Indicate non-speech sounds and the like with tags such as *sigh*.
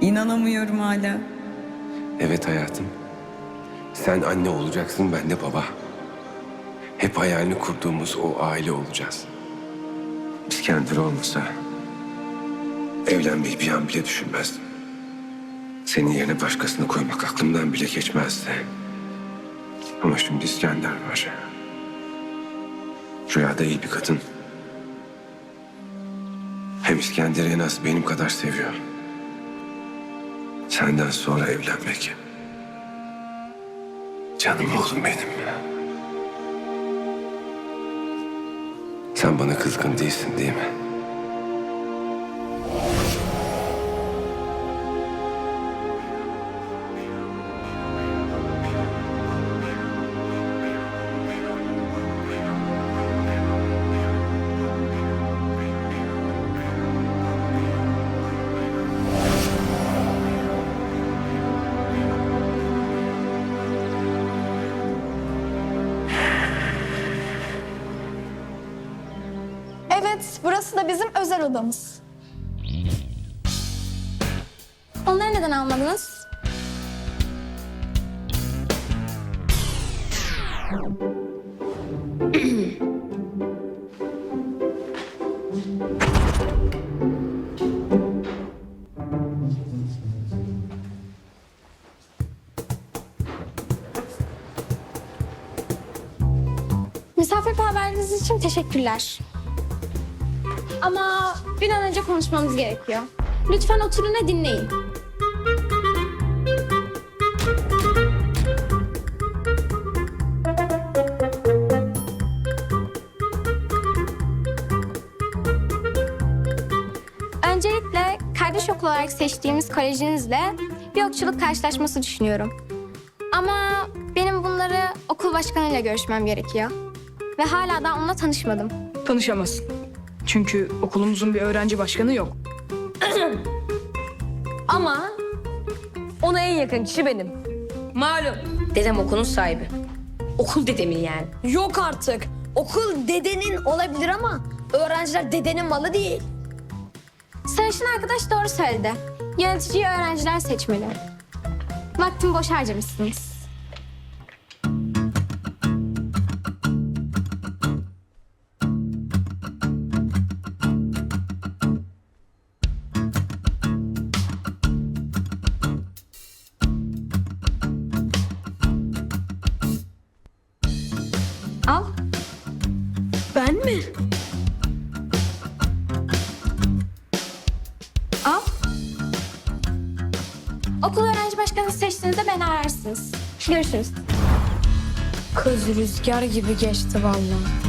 İnanamıyorum hala. Evet hayatım. Sen anne olacaksın, ben de baba. Hep hayalini kurduğumuz o aile olacağız. İskender olmasa evlenmeyi bir an bile düşünmezdim. Senin yerine başkasını koymak aklımdan bile geçmezdi. Ama şimdi İskender var. Rüyada iyi bir kadın. Hem İskender'i en az benim kadar seviyor. Senden sonra evlenmek. Canım oğlum benim. Sen bana kızgın değilsin değil mi? Evet, burası da bizim özel odamız. Onları neden almadınız? *clears throat* Misafirperverliğiniz için teşekkürler. Ama bir an önce konuşmamız gerekiyor. Lütfen oturun ve dinleyin. Öncelikle kardeş okul olarak seçtiğimiz kolejinizle bir okçuluk karşılaşması düşünüyorum. Ama benim bunları okul başkanıyla görüşmem gerekiyor. Ve hala da onunla tanışmadım. Tanışamazsın. Çünkü okulumuzun bir öğrenci başkanı yok. *clears throat* Ama ona en yakın kişi benim. Malum. Dedem okulun sahibi. Okul dedemin yani. Yok artık. Okul dedenin olabilir ama öğrenciler dedenin malı değil. Sarışın arkadaş doğru söyledi. Yöneticiyi öğrenciler seçmeli. Vaktimi boş harcamışsınız. Ben mi? Al. Okul öğrenci başkanı seçtiğinizde beni ararsınız. Görüşürüz. Kız rüzgar gibi geçti vallahi.